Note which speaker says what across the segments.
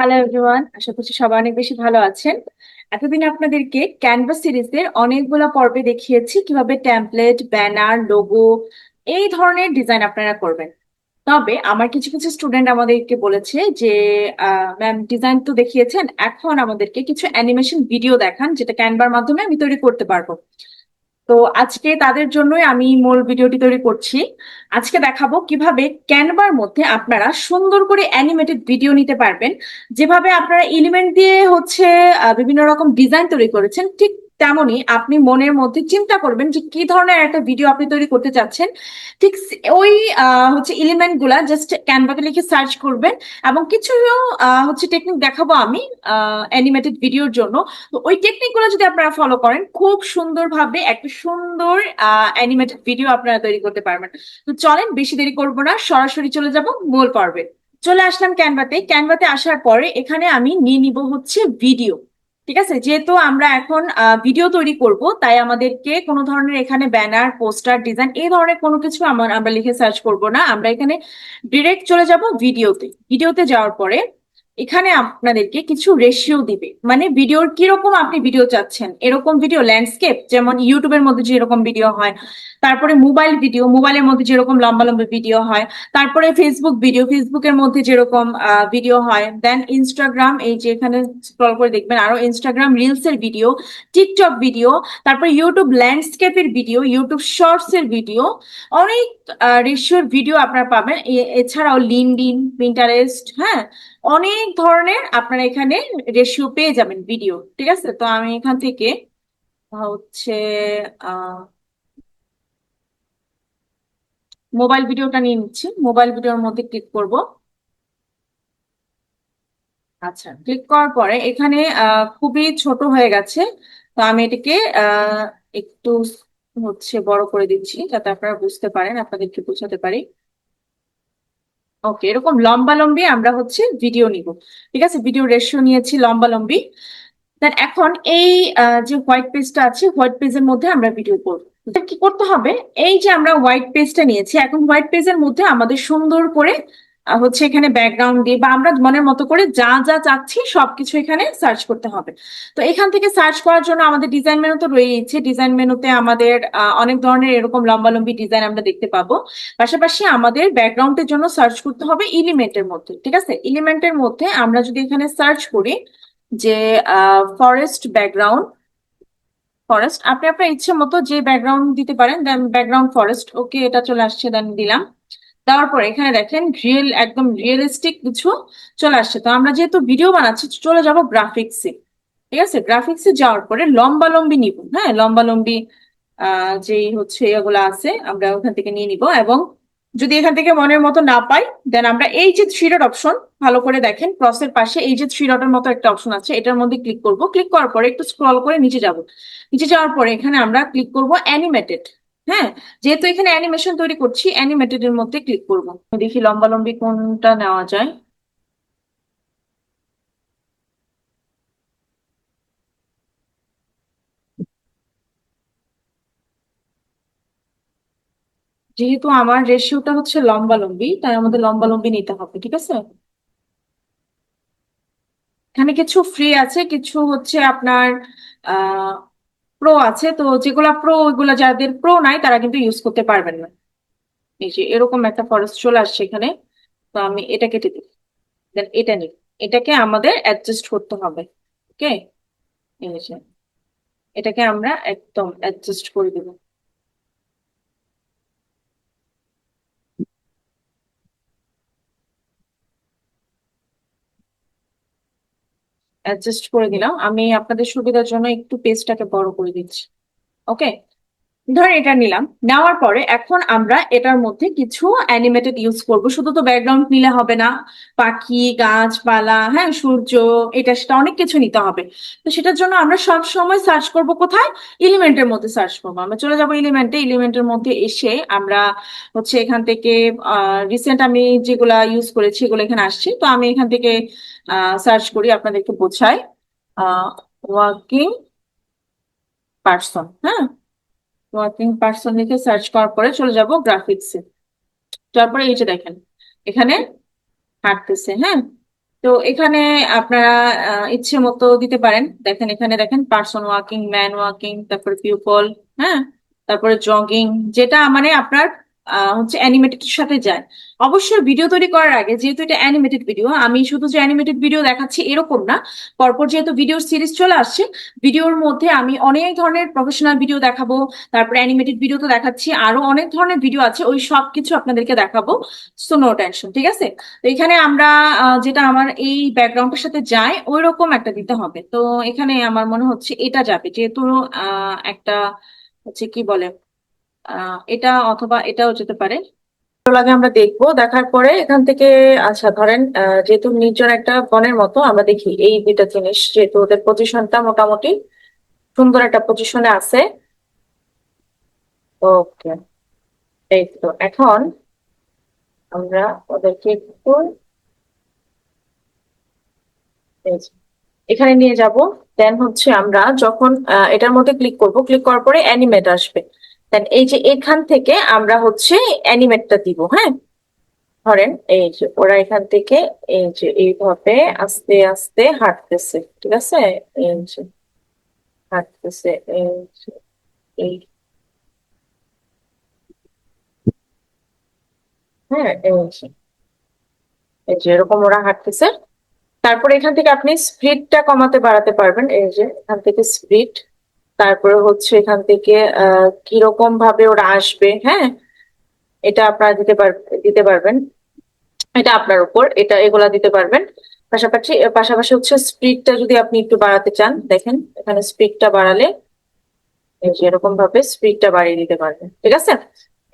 Speaker 1: Hello everyone আশা করছি সবাই অনেক বেশি ভালো আছেন। এতদিন আপনাদেরকে ক্যানভাস সিরিজের অনেকগুলো পর্বে দেখিয়েছি, কীভাবে টেমপ্লেট ব্যানার লোগো এই ধরনের ডিজাইন আপনারা করবেন। তবে আমার কিছু কিছু স্টুডেন্ট আমাদেরকে বলেছে যে ম্যাম ডিজাইন তো দেখিয়েছেন, এখন আমাদেরকে কিছু অ্যানিমেশন ভিডিও দেখান, যেটা ক্যানভার মাধ্যমে আমি তৈরি করতে পারব। তো আজকে তাদের জন্যই আমি মূল ভিডিওটি তৈরি করছি। আজকে দেখাবো কীভাবে ক্যানভার মধ্যে আপনারা সুন্দর করে অ্যানিমেটেড ভিডিও নিতে পারবেন। যেভাবে আপনারা এলিমেন্ট দিয়ে হচ্ছে বিভিন্ন রকম ডিজাইন তৈরি করেছেন, ঠিক তেমনই আপনি মনের মধ্যে চিন্তা করবেন যে কি ধরনের একটা ভিডিও আপনি তৈরি করতে চাচ্ছেন। ঠিক ওই হচ্ছে এলিমেন্টগুলা জাস্ট ক্যানভাতে লিখে সার্চ করবেন এবং কিছু হচ্ছে টেকনিক দেখাবো আমি অ্যানিমেটেড ভিডিওর জন্য। তো ওই টেকনিকগুলো যদি আপনারা ফলো করেন, খুব সুন্দরভাবে একটা সুন্দর অ্যানিমেটেড ভিডিও আপনারা তৈরি করতে পারবেন। তো চলেন, বেশি দেরি করব না, সরাসরি চলে যাব মূল পর্বে। চলে আসলাম ক্যানভাতে ক্যানভাতে আসার পরে এখানে আমি নিয়ে নিব হচ্ছে ভিডিও ঠিক আছে? যেহেতু আমরা এখন ভিডিও তৈরি করব, তাই আমাদেরকে কোনো ধরনের এখানে ব্যানার পোস্টার ডিজাইন এই ধরনের কোনো কিছু আমরা লিখে সার্চ করব না। আমরা এখানে ডিরেক্ট চলে যাব ভিডিওতে ভিডিওতে যাওয়ার পরে এখানে আপনাদেরকে কিছু রেশিও দিবে। মানে ভিডিওর কীরকম আপনি ভিডিও চাচ্ছেন? এরকম ভিডিও ল্যান্ডস্কেপ যেমন ইউটিউবের মধ্যে যেরকম ভিডিও হয়, তারপরে মোবাইল ভিডিও মোবাইলের মধ্যে যেরকম লম্বা লম্বা ভিডিও হয়, তারপরে ফেসবুক ভিডিও ফেসবুকের মধ্যে যেরকম ভিডিও হয় দেন ইনস্টাগ্রাম এই যে এখানে স্ক্রল করে দেখবেন, আরও ইনস্টাগ্রাম রিলস এর ভিডিও টিকটক ভিডিও তারপর ইউটিউব ল্যান্ডস্কেপের ভিডিও ইউটিউব শর্টস এর ভিডিও অনেক রেশিওর ভিডিও আপনারা পাবেন। এছাড়াও লিঙ্কডিন পিন্টারেস্ট হ্যাঁ? অনেক ধরনের আপনারা এখানে রেশিও পেয়ে যাবেন ভিডিও ঠিক আছে? তো আমি এখান থেকে হচ্ছে মোবাইল ভিডিওটা নিয়ে নিচ্ছি। মোবাইল ভিডিওর মধ্যে ক্লিক করব। আচ্ছা ক্লিক করার পরে এখানে খুবই ছোট হয়ে গেছে। তো আমি এটাকে একটু হচ্ছে বড় করে দিচ্ছি, যাতে আপনারা বুঝতে পারেন, আপনাদেরকে বোঝাতে পারি। ওকে এরকম লম্বা লম্বি আমরা হচ্ছে ভিডিও নিব। ঠিক আছে? ভিডিও রেশিও নিয়েছি লম্বা লম্বি। দেন এখন এই যে হোয়াইট পেজটা আছে হোয়াইট পেজের মধ্যে আমরা ভিডিও করব। কি করতে হবে? এই যে আমরা হোয়াইট পেজটা নিয়েছি, এখন হোয়াইট পেজের মধ্যে আমাদের সুন্দর করে হচ্ছে এখানে ব্যাকগ্রাউন্ড দিয়ে বা আমরা মনের মতো করে যা যা চাচ্ছি সবকিছু এখানে সার্চ করতে হবে। তো এখান থেকে সার্চ করার জন্য আমাদের ডিজাইন মেনু তো রয়েছে ডিজাইন মেনুতে আমাদের অনেক ধরনের এরকম লম্বা লম্বি ডিজাইন আমরা দেখতে পাবো। পাশাপাশি আমাদের ব্যাকগ্রাউন্ডের জন্য সার্চ করতে হবে এলিমেন্টের মধ্যে, ঠিক আছে? এলিমেন্টের মধ্যে আমরা যদি এখানে সার্চ করি যে ফরেস্ট ব্যাকগ্রাউন্ড ফরেস্ট আপনি আপনার ইচ্ছে মতো যে ব্যাকগ্রাউন্ড দিতে পারেন দেন ব্যাকগ্রাউন্ড ফরেস্ট ওকে এটা চলে আসছে দেন দিলাম। দেওয়ার পরে এখানে দেখেন রিয়েল একদম রিয়েলিস্টিক কিছু চলে আসছে। তো আমরা যেহেতু ভিডিও বানাচ্ছি চলে যাব গ্রাফিক্সে ঠিক আছে? গ্রাফিক্সে যাওয়ার পরে লম্বা লম্বি নিব হ্যাঁ? লম্বা লম্বি যেই হচ্ছে এগুলো আছে, আমরা ওখান থেকে নিয়ে নিব এবং যদি এখান থেকে মনের মতো না পাই দেন আমরা এই যে থ্রি ডট অপশন ভালো করে দেখেন ক্রসের পাশে এই যে থ্রি ডটের মতো একটা অপশন আছে, এটার মধ্যে ক্লিক করব। ক্লিক করার পরে একটু স্ক্রল করে নিচে যাব। নিচে যাওয়ার পরে এখানে আমরা ক্লিক করব অ্যানিমেটেড হ্যাঁ যেহেতু এখানে অ্যানিমেশন তৈরি করছি অ্যানিমেটেড এর মধ্যে ক্লিক করব। দেখি লম্বা লম্বি কোনটা নেওয়া যায়। যেহেতু আমার রেশিওটা হচ্ছে লম্বা লম্বি তাই আমাদের লম্বা লম্বি নিতে হবে, ঠিক আছে? এখানে কিছু ফ্রি আছে, কিছু হচ্ছে আপনার, আহ প্রো আছে, তো যেগুলা প্রো ওইগুলা যাদের প্রো নাই, তারা কিন্তু ইউজ করতে পারবেন না। এই যে এরকম একটা ফরেস্ট চলে আসছে এখানে, তো আমি এটা কেটে দিই। দেন এটা নিই। এটাকে আমাদের অ্যাডজাস্ট করতে হবে ওকে এই যে, এটাকে আমরা একদম অ্যাডজাস্ট করে দেবো। অ্যাডজাস্ট করে দিলাম। আমি আপনাদের সুবিধার জন্য একটু পেজটাকে বড় করে দিচ্ছি। ওকে ধরেন এটা নিলাম। নেওয়ার পরে এখন আমরা এটার মধ্যে কিছু অ্যানিমেটেড ইউজ করব। শুধু তো ব্যাকগ্রাউন্ড নিলে হবে না। পাখি, গাছপালা হ্যাঁ সূর্য, এটা সেটা অনেক কিছু নিতে হবে। তো সেটার জন্য আমরা সব সময় সার্চ করব কোথায়? এলিমেন্টের মধ্যে সার্চ করব। আমরা চলে যাব এলিমেন্টে এলিমেন্টের মধ্যে এসে আমরা হচ্ছে এখান থেকে রিসেন্ট আমি যেগুলা ইউজ করেছি এগুলো এখানে আসছে। তো আমি এখান থেকে সার্চ করি, আপনাদেরকে বোঝাই। ওয়ার্কিং পার্সন হ্যাঁ? ওয়ার্কিং পার্সন লিখে সার্চ করার পরে চলে যাব গ্রাফিক্সে তারপরে এই যে দেখেন, এখানে হাঁটতেছে হ্যাঁ? তো এখানে আপনারা ইচ্ছে মতো দিতে পারেন। দেখেন, এখানে দেখেন পার্সন ওয়াকিং ম্যান ওয়াকিং তারপরে পিপল হ্যাঁ? তারপরে জগিং যেটা মানে আপনার হচ্ছে অ্যানিমেটেড সাথে যায়। অবশ্যই ভিডিও তৈরি করার আগে, যেহেতু এটা অ্যানিমেটেড ভিডিও আমি শুধু যে অ্যানিমেটেড ভিডিও দেখাচ্ছি এরকম না, পরপর যেহেতু ভিডিওর সিরিজ চলে আসছে ভিডিওর মধ্যে আমি অনেক ধরনের প্রফেশনাল ভিডিও দেখাবো, তারপরে অ্যানিমেটেড ভিডিও তো দেখাচ্ছি, আরও অনেক ধরনের ভিডিও আছে, ওই সব কিছু আপনাদেরকে দেখাবো সো নো টেনশন ঠিক আছে? তো এখানে আমরা যেটা আমার এই ব্যাকগ্রাউন্ডের সাথে যায় ওই রকম একটা দিতে হবে। তো এখানে আমার মনে হচ্ছে এটা যাবে, যেহেতু একটা হচ্ছে কি বলে এটা অথবা এটাও যেতে পারে। ভালো লাগে আমরা দেখব। দেখার পরে এখান থেকে আচ্ছা ধরেন যেহেতু নির্জন একটা বনের মতো, আমরা দেখি এই দুইটা জিনিস, যেহেতু ওদের পজিশনটা মোটামুটি সুন্দর একটা পজিশনে আছে। ওকে এই তো, এখন আমরা ওদেরকে একটু এখানে নিয়ে যাব। দেন হচ্ছে আমরা যখন এটার মধ্যে ক্লিক করব ক্লিক করার পরে অ্যানিমেট আসবে। দেন এই যে এখান থেকে আমরা হচ্ছে অ্যানিমেটটা দিব হ্যাঁ? ধরেন এই যে ওরা এখান থেকে এই যে এইভাবে আস্তে আস্তে হাঁটতেছে, ঠিক আছে? এই যে হাঁটতেছে, এই যে এই হ্যাঁ এই যে এই যে এরকম ওরা হাঁটতেছে। তারপর এখান থেকে আপনি স্পিডটা কমাতে বাড়াতে পারবেন, এই যে এখান থেকে স্পিড তারপরে হচ্ছে এখান থেকে কীরকম ভাবে ওরা আসবে হ্যাঁ? এটা আপনারা দিতে পার, দিতে পারবেন। এটা আপনার উপর, এটা এগুলা দিতে পারবেন। পাশাপাশি পাশাপাশি হচ্ছে স্পিডটা যদি আপনি একটু বাড়াতে চান, দেখেন, এখানে স্পিডটা বাড়ালে এরকম ভাবে স্পিডটা বাড়িয়ে দিতে পারবেন, ঠিক আছে?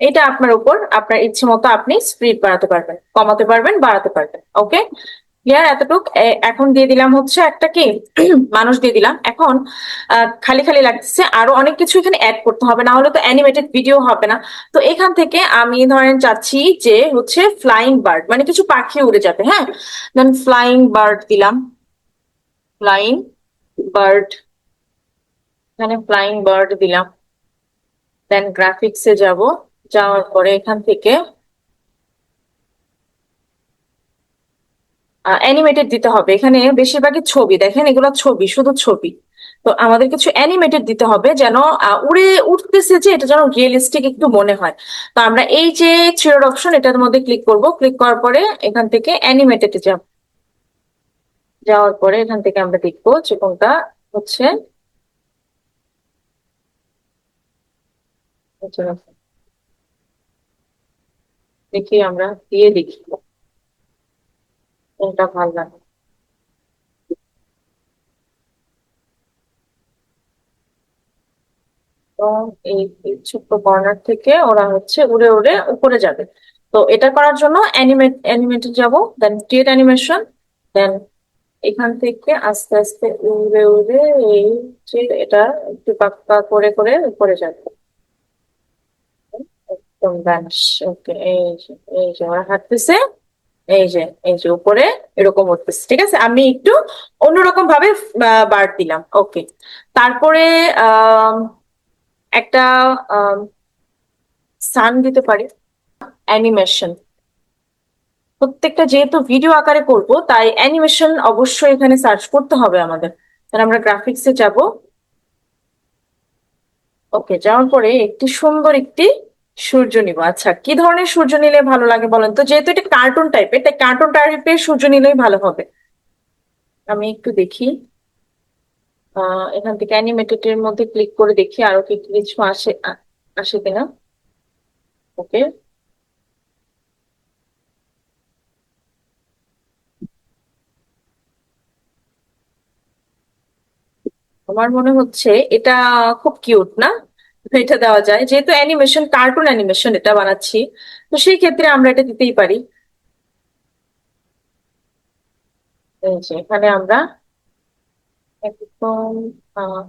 Speaker 1: এটা আপনার উপর, আপনার ইচ্ছে মতো আপনি স্পিড বাড়াতে পারবেন, কমাতে পারবেন, বাড়াতে পারবেন, ওকে? ক্লিয়ার এতটুক। এখন দিয়ে দিলাম হচ্ছে একটা কি? মানুষ দিয়ে দিলাম। এখন খালি খালি লাগতেছে। আরও অনেক কিছু এখানে অ্যাড করতে হবে। না হলে তো অ্যানিমেটেড ভিডিও হবে না। তো এখান থেকে আমি ধরেন চাচ্ছি যে হচ্ছে ফ্লাইং বার্ড মানে কিছু পাখি উড়ে যাবে হ্যাঁ? দেন ফ্লাইং বার্ড দিলাম। ফ্লাইং বার্ড এখানে ফ্লাইং বার্ড দিলাম। দেন গ্রাফিক্সে যাব। যাওয়ার পরে এখান থেকে অ্যানিমেটেড দিতে হবে। এখানে বেশিরভাগই ছবি। দেখেন, এগুলো ছবি, শুধু ছবি। তো আমাদের কিছু অ্যানিমেটেড দিতে হবে যেন উড়ে উঠতেছে যে, এটা যেন রিয়েলিস্টিক একটু মনে হয়। তো আমরা এই যে থ্রিডর অপশন এটার মধ্যে ক্লিক করব। ক্লিক করার পরে এখান থেকে অ্যানিমেটেড যাব। যাওয়ার পরে এখান থেকে আমরা দেখব যে কোনটা হচ্ছে দেখি আমরা দিয়ে দেখি। কোনটা ভালো লাগে? এই ছোট্ট কর্নার থেকে ওরা হচ্ছে উড়ে উড়ে উপরে যাবে। তো এটা করার জন্য অ্যানিমেট অ্যানিমেটে যাব দেন ক্রিয়েট অ্যানিমেশন দেন এখান থেকে আস্তে আস্তে উড়ে উড়ে এই যে এটা একটু পাক্কা করে করে উপরে যাবে। একদম, ব্যাস ওকে এই যে এই যে ওরা হাঁটতেছে। এই যে এই যে উপরে, এরকম উঠতেছে, ঠিক আছে? আমি একটু অন্যরকম ভাবে বার দিলাম ওকে তারপরে একটা সান দিতে পারি অ্যানিমেশন প্রত্যেকটা যেহেতু ভিডিও আকারে করব, তাই অ্যানিমেশন অবশ্যই এখানে সার্চ করতে হবে আমাদের। তাহলে আমরা গ্রাফিক্সে যাব। ওকে যাওয়ার পরে একটি সুন্দর একটি সূর্য নিব। আচ্ছা কি ধরনের সূর্য নিলে ভালো লাগে বলেন তো? যেহেতু এটা কার্টুন টাইপের তাই কার্টুন টাইপের সূর্য নিলেই ভালো হবে। আমি একটু দেখি। এখান থেকে অ্যানিমেটেড এর মধ্যে ক্লিক করে দেখি আরও কি কিছু আসে আসে কিনা। ওকে আমার মনে হচ্ছে এটা খুব কিউট না? এটা দেওয়া যায়। যেহেতু অ্যানিমেশন কার্টুন অ্যানিমেশন এটা বানাচ্ছি, তো সেই ক্ষেত্রে আমরা এটা দিতেই পারি। এখানে আমরা একদম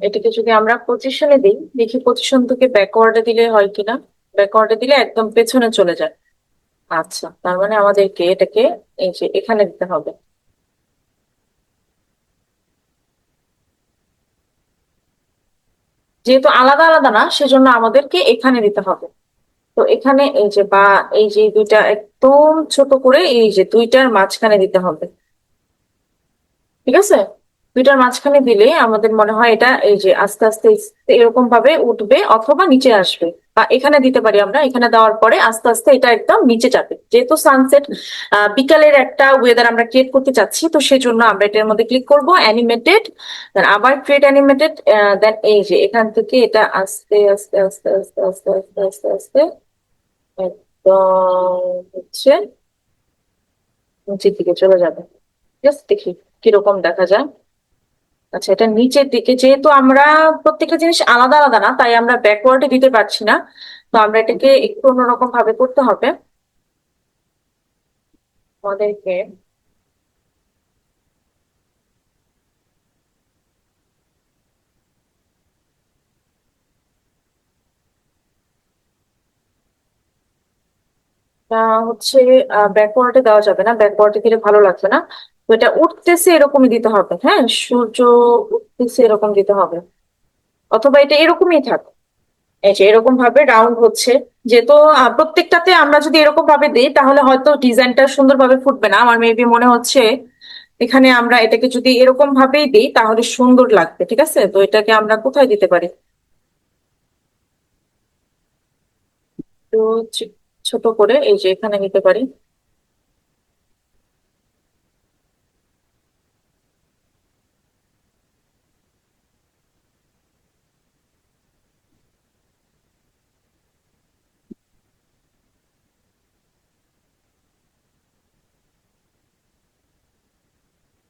Speaker 1: এটাকে যদি আমরা পজিশনে দিই, দেখি পজিশন থেকে ব্যাকওয়ার্ডে দিলে হয় কিনা। ব্যাকওয়ার্ডে দিলে একদম পেছনে চলে যায়। আচ্ছা তার মানে আমাদেরকে এটাকে, এই যে এখানে দিতে হবে। যেহেতু আলাদা আলাদা না, সেজন্য আমাদেরকে এখানে দিতে হবে। তো এখানে এই যে বা, এই যে দুইটা একদম ছোট করে এই যে দুইটার মাঝখানে দিতে হবে। ঠিক আছে? দুইটার মাঝখানে দিলে আমাদের মনে হয় এটা এই যে আস্তে আস্তে এরকম ভাবে উঠবে অথবা নিচে আসবে। বা এখানে দিতে পারি আমরা, এখানে দেওয়ার পরে আস্তে আস্তে এটা একদম নিচে যাবে। যেহেতু সানসেট বিকালের একটা ওয়েদার আমরা ক্রিয়েট করতে চাচ্ছি, তো সেজন্য আমরা এটার মধ্যে ক্লিক করব অ্যানিমেটেড আবার ক্রিয়েট অ্যানিমেটেড দেন এই যে এখান থেকে এটা আস্তে আস্তে আস্তে আস্তে আস্তে আস্তে আস্তে আস্তে, একদম হচ্ছে নিচের দিকে চলে যাবে। দেখি কীরকম দেখা যায়। আচ্ছা এটা নিচের দিকে, যেহেতু আমরা প্রত্যেকটা জিনিস আলাদা আলাদা না, তাই আমরা ব্যাকওয়ার্ডে দিতে পারছি না। তো আমরা এটাকে একটু অন্যরকম ভাবে করতে হবে। আমাদেরকে হচ্ছে ব্যাকওয়ার্ডে দেওয়া যাবে না। ব্যাকওয়ার্ডে দিলে ভালো লাগবে না। তো এটা উঠতেছে এরকমই দিতে হবে হ্যাঁ? সূর্য উঠতেছে এরকম দিতে হবে। অথবা এটা এরকমই থাক। এই যে এরকম ভাবে রাউন্ড হচ্ছে। যেহেতু প্রত্যেকটাতে আমরা যদি এরকম ভাবে দিই, তাহলে হয়তো ডিজাইনটা সুন্দরভাবে ফুটবে না। আমার মেবি মনে হচ্ছে এখানে আমরা এটাকে যদি এরকম ভাবেই দিই, তাহলে সুন্দর লাগবে, ঠিক আছে? তো এটাকে আমরা কোথায় দিতে পারি? ছোট করে এই যে এখানে নিতে পারি।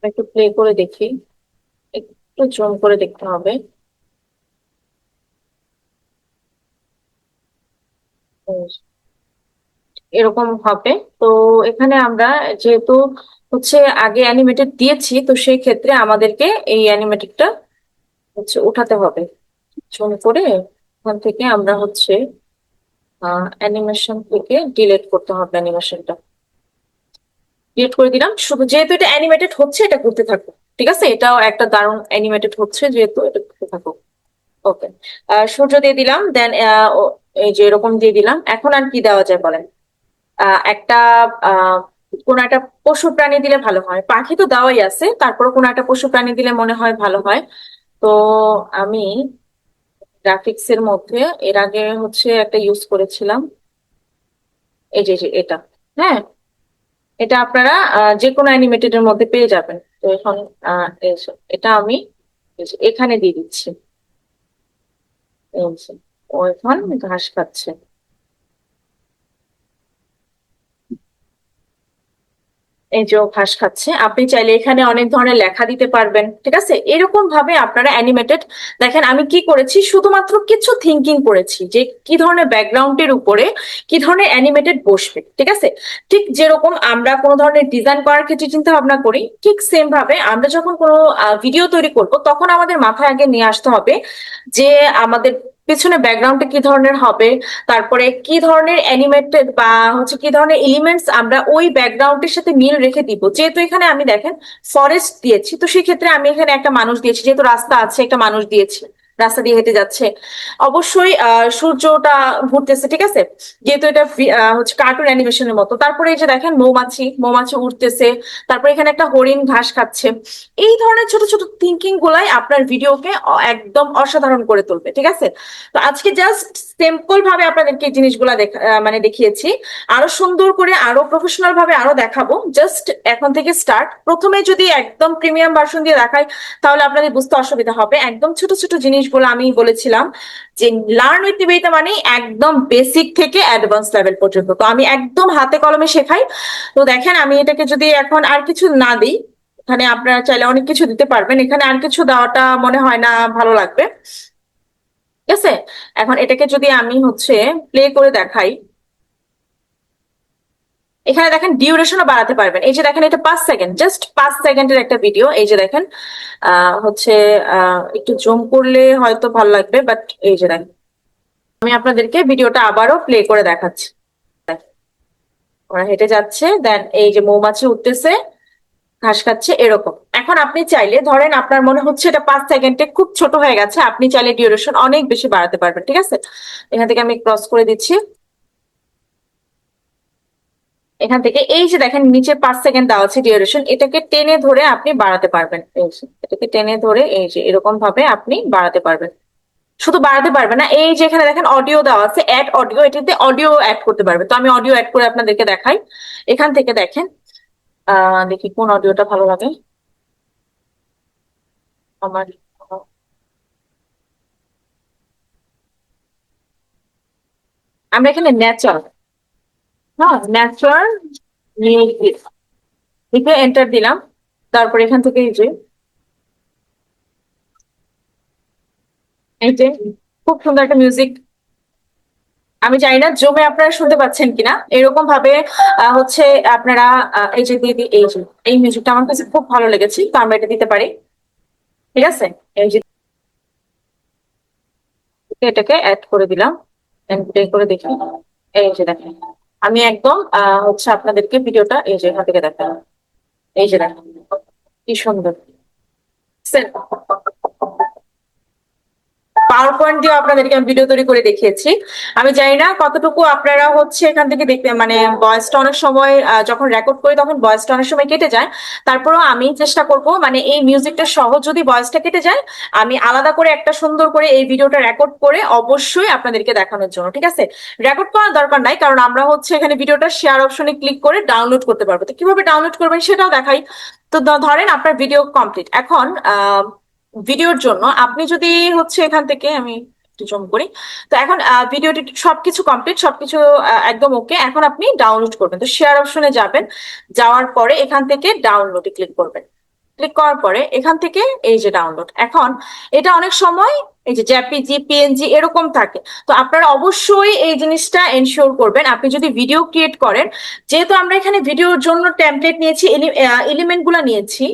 Speaker 1: একটু প্লে করে দেখি। একটু জুম করে দেখতে হবে। এরকম হবে। তো এখানে আমরা যেহেতু হচ্ছে আগে অ্যানিমেটেড দিয়েছি, তো সেই ক্ষেত্রে আমাদেরকে এই অ্যানিমেটেডটা হচ্ছে উঠাতে হবে। জুম করে ওখান থেকে আমরা হচ্ছে অ্যানিমেশন থেকে ডিলেট করতে হবে অ্যানিমেশনটা ডিলিট করে দিলাম। যেহেতু এটা অ্যানিমেটেড হচ্ছে, এটা করতে থাকো ঠিক আছে? এটাও একটা দারুণ অ্যানিমেটেড হচ্ছে, যেহেতু এটা করতে থাকো ওকে সূর্য দিয়ে দিলাম দেন এই যে এরকম দিয়ে দিলাম। এখন আর কি দেওয়া যায় বলেন? একটা কোন একটা পশু প্রাণী দিলে ভালো হয়। পাখি তো দেওয়াই আছে তারপরে কোন একটা পশু প্রাণী দিলে মনে হয় ভালো হয়। তো, আমি গ্রাফিক্স এর মধ্যে, এর আগে হচ্ছে একটা ইউজ করেছিলাম। এই যে, এটা। হ্যাঁ? এটা আপনারা যে কোনো অ্যানিমেটেড এর মধ্যে পেয়ে যাবেন। তো এখন এটা আমি এখানে দিয়ে দিচ্ছি। এখন ঘাস খাচ্ছে। এই যে ঘাস খাচ্ছে, আপনি চাইলে এখানে অনেক ধরনের লেখা দিতে পারবেন, ঠিক আছে? এরকম ভাবে আপনারা অ্যানিমেটেড দেখেন আমি কি করেছি? শুধুমাত্র কিছু থিঙ্কিং করেছি, যে কি ধরনের ব্যাকগ্রাউন্ডের উপরে কি ধরনের অ্যানিমেটেড বসবে, ঠিক আছে? ঠিক যেরকম আমরা কোনো ধরনের ডিজাইন করার ক্ষেত্রে চিন্তা ভাবনা করি, ঠিক সেম ভাবে আমরা যখন কোনো ভিডিও তৈরি করব, তখন আমাদের মাথায় আগে নিয়ে আসতে হবে যে আমাদের পেছনে ব্যাকগ্রাউন্ডটা কি ধরনের হবে, তারপরে কি ধরনের অ্যানিমেটেড বা হচ্ছে কি ধরনের এলিমেন্টস আমরা ওই ব্যাকগ্রাউন্ডের সাথে মিল রেখে দিব। যেহেতু এখানে আমি দেখেন ফরেস্ট দিয়েছি, তো সেক্ষেত্রে আমি এখানে একটা মানুষ দিয়েছি, যেহেতু রাস্তা আছে, একটা মানুষ দিয়েছি। রাস্তা দিয়ে হেঁটে যাচ্ছে। অবশ্যই সূর্যটা ঘুরতেছে, ঠিক আছে? যেহেতু এটা হচ্ছে কার্টুন অ্যানিমেশনের মতো। তারপরে এই যে দেখেন, মৌমাছি মৌমাছি উঠতেছে তারপরে এখানে একটা হরিণ ঘাস খাচ্ছে। এই ধরনের ছোট ছোট থিঙ্কিং গুলাই আপনার ভিডিওকে একদম অসাধারণ করে তুলবে, ঠিক আছে? তো আজকে জাস্ট সিম্পল ভাবে আপনাদেরকে এই জিনিসগুলা মানে দেখিয়েছি। আরও সুন্দর করে, আরও প্রফেশনাল ভাবে আরও দেখাবো। জাস্ট এখন থেকে স্টার্ট প্রথমে যদি একদম প্রিমিয়াম ভার্সন দিয়ে দেখাই, তাহলে আপনাদের বুঝতে অসুবিধা হবে। একদম ছোট ছোট জিনিস জিনিসগুলো আমি বলেছিলাম যে লার্ন উইথ নিবেদিতা মানে একদম বেসিক থেকে অ্যাডভান্স লেভেল পর্যন্ত। তো আমি একদম হাতে কলমে শেখাই। তো দেখেন আমি এটাকে যদি এখন আর কিছু না দিই, এখানে আপনারা চাইলে অনেক কিছু দিতে পারবেন। এখানে আর কিছু দেওয়াটা মনে হয় না ভালো লাগবে। ঠিক আছে? এখন এটাকে যদি আমি হচ্ছে প্লে করে দেখাই এখানে দেখেন ডিউরেশনও বাড়াতে পারবেন। এই যে দেখেন, এটা পাঁচ সেকেন্ড জাস্ট পাঁচ সেকেন্ডের একটা ভিডিও এই যে দেখেন হচ্ছে একটু জুম করলে হয়তো ভালো লাগবে বাট এই যে দেখেন, আমি আপনাদেরকে ভিডিওটা আবারও প্লে করে দেখাচ্ছি। ওরা হেঁটে যাচ্ছে দেন এই যে মৌমাছি উঠতেছে, ঘাস খাচ্ছে, এরকম। এখন আপনি চাইলে, ধরেন আপনার মনে হচ্ছে এটা পাঁচ সেকেন্ডে খুব ছোট হয়ে গেছে, আপনি চাইলে ডিউরেশন অনেক বেশি বাড়াতে পারবেন, ঠিক আছে? এখান থেকে আমি ক্রস করে দিচ্ছি। এখান থেকে, এই যে দেখেন, নিচে পাঁচ সেকেন্ড দেওয়া আছে ডিউরেশন এটাকে টেনে ধরে আপনি বাড়াতে পারবেন। এটাকে টেনে ধরে এই যে এরকম ভাবে আপনি বাড়াতে পারবেন। শুধু বাড়াতে পারবে না, এই যে এখানে দেখেন অডিও দেওয়া আছে অ্যাড অডিও এটাতে অডিও অ্যাড করতে পারবে। তো আমি অডিও অ্যাড করে আপনাদেরকে দেখাই। এখান থেকে দেখেন দেখি কোন অডিওটা ভালো লাগে। আমার, আমরা এখানে ন্যাচারাল হ্যাঁ মিউজিক লিখে এন্টার দিলাম, তারপর এখান থেকে এই যে এই যে, খুব সুন্দর একটা মিউজিক আমি জানি না, জমে আপনারা শুনতে পাচ্ছেন কিনা? এরকম ভাবে হচ্ছে আপনারা এই যে দিয়ে এই যে, এই মিউজিকটা আমার কাছে খুব ভালো লেগেছে, তো আমরা এটা দিতে পারি। ঠিক আছে? এই যে, এটাকে অ্যাড করে দিলাম করে দেখি। এই যে দেখেন। আমি একদম হচ্ছে আপনাদেরকে ভিডিওটা এই যে থেকে দেখালাম। এই যে দেখেন কি সুন্দর। পাওয়ার পয়েন্ট দিয়ে আপনাদেরকে আমি ভিডিও তৈরি করে দেখিয়েছি। আমি জানি না কতটুকু আপনারা হচ্ছে এখান থেকে দেখতে মানে ভয়েসটা অনেক সময় যখন রেকর্ড করি তখন ভয়েসটা অনেক সময় কেটে যায়। তারপরেও আমি চেষ্টা করব মানে এই মিউজিকটা সহ যদি ভয়েসটা কেটে যায়, আমি আলাদা করে একটা সুন্দর করে এই ভিডিওটা রেকর্ড করে অবশ্যই আপনাদেরকে দেখানোর জন্য, ঠিক আছে? রেকর্ড করার দরকার নাই, কারণ আমরা হচ্ছে এখানে ভিডিওটা শেয়ার অপশনে ক্লিক করে ডাউনলোড করতে পারব। তো কীভাবে ডাউনলোড করবেন সেটাও দেখাই। তো ধরেন আপনার ভিডিও কমপ্লিট এখন ভিডিওর জন্য, আপনি যদি হচ্ছে এখান থেকে, আমি একটু জম করি, তো এখন ভিডিওটি সবকিছু কমপ্লিট সবকিছু একদম ওকে এখন আপনি ডাউনলোড করবেন। তো শেয়ার অপশনে যাবেন, যাওয়ার পরে এখান থেকে ডাউনলোডে ক্লিক করবেন। ক্লিক করার পরে এখান থেকে এই যে ডাউনলোড এখন, এটা অনেক সময় এই যে জেপিজি পিএনজি এরকম থাকে। তো আপনারা অবশ্যই এই জিনিসটা এনশিওর করবেন। আপনি যদি ভিডিও ক্রিয়েট করেন, যেহেতু আমরা এখানে ভিডিওর জন্য টেমপ্লেট নিয়েছি এলিমেন্টগুলা নিয়েছি,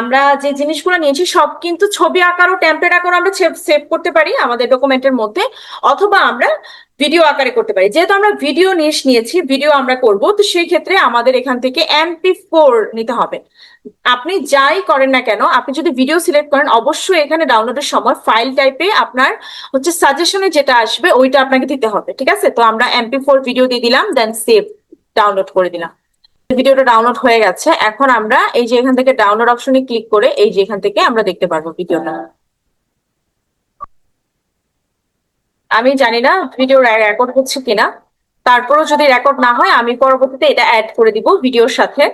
Speaker 1: আমরা যে জিনিসগুলো নিয়েছি, সব কিন্তু ছবি আকারও টেমপ্লেট আকারও আমরা সেভ করতে পারি আমাদের ডকুমেন্টের মধ্যে, অথবা আমরা ভিডিও আকারে করতে পারি। যেহেতু আমরা ভিডিও নিশ নিয়েছি ভিডিও আমরা করব, তো সেই ক্ষেত্রে আমাদের এখান থেকে এমপি ফোর নিতে হবে। আপনি যাই করেন না কেন, আপনি যদি ভিডিও সিলেক্ট করেন, অবশ্যই এখানে ডাউনলোডের সময় ফাইল টাইপে আপনার হচ্ছে সাজেশনে যেটা আসবে, ওইটা আপনাকে দিতে হবে, ঠিক আছে? তো আমরা এমপি ফোর ভিডিও দিয়ে দিলাম দেন সেভ ডাউনলোড করে দিলাম। ভিডিওটা ডাউনলোড হয়ে গেছে, এখন আমরা এই যে এখান থেকে ডাউনলোড অপশনে ক্লিক করে এই যে এখান থেকে আমরা দেখতে পারব ভিডিওটা। আমি জানি না ভিডিও রেকর্ড হচ্ছে কিনা, তারপরেও যদি রেকর্ড না হয়, আমি পরবর্তীতে এটা অ্যাড করে দিব ভিডিওর সাথে।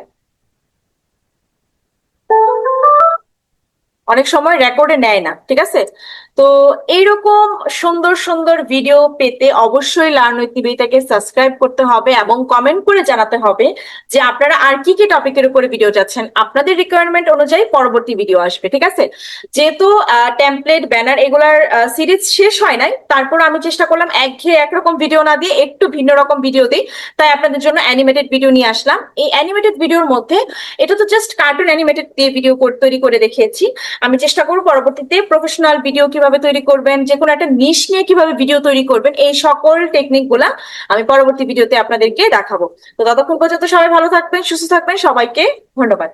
Speaker 1: অনেক সময় রেকর্ডে নেয় না, ঠিক আছে? তো এইরকম সুন্দর সুন্দর ভিডিও পেতে অবশ্যই লার্ন নিবেদিতাকে সাবস্ক্রাইব করতে হবে এবং কমেন্ট করে জানাতে হবে যে আপনারা আর কি কি টপিকের উপরে ভিডিও চাচ্ছেন আপনাদের রিকোয়ারমেন্ট অনুযায়ী পরবর্তী ভিডিও আসবে, ঠিক আছে? যেহেতু টেমপ্লেট ব্যানার এগুলার সিরিজ শেষ হয় নাই, তারপর আমি চেষ্টা করলাম একঘেয়ে একরকম ভিডিও না দিয়ে একটু ভিন্ন রকম ভিডিও দিই, তাই আপনাদের জন্য অ্যানিমেটেড ভিডিও নিয়ে আসলাম। এই অ্যানিমেটেড ভিডিওর মধ্যে, এটা তো জাস্ট কার্টুন অ্যানিমেটেড দিয়ে ভিডিও তৈরি করে দেখিয়েছি। আমি চেষ্টা করব পরবর্তীতে প্রফেশনাল ভিডিও কীভাবে তৈরি করবেন যে কোনো একটা নিশ নিয়ে কীভাবে ভিডিও তৈরি করবেন, এই সকল টেকনিকগুলা আমি পরবর্তী ভিডিওতে আপনাদেরকে দেখাবো। তো ততক্ষণ পর্যন্ত সবাই ভালো থাকবেন, সুস্থ থাকবেন, সবাইকে ধন্যবাদ।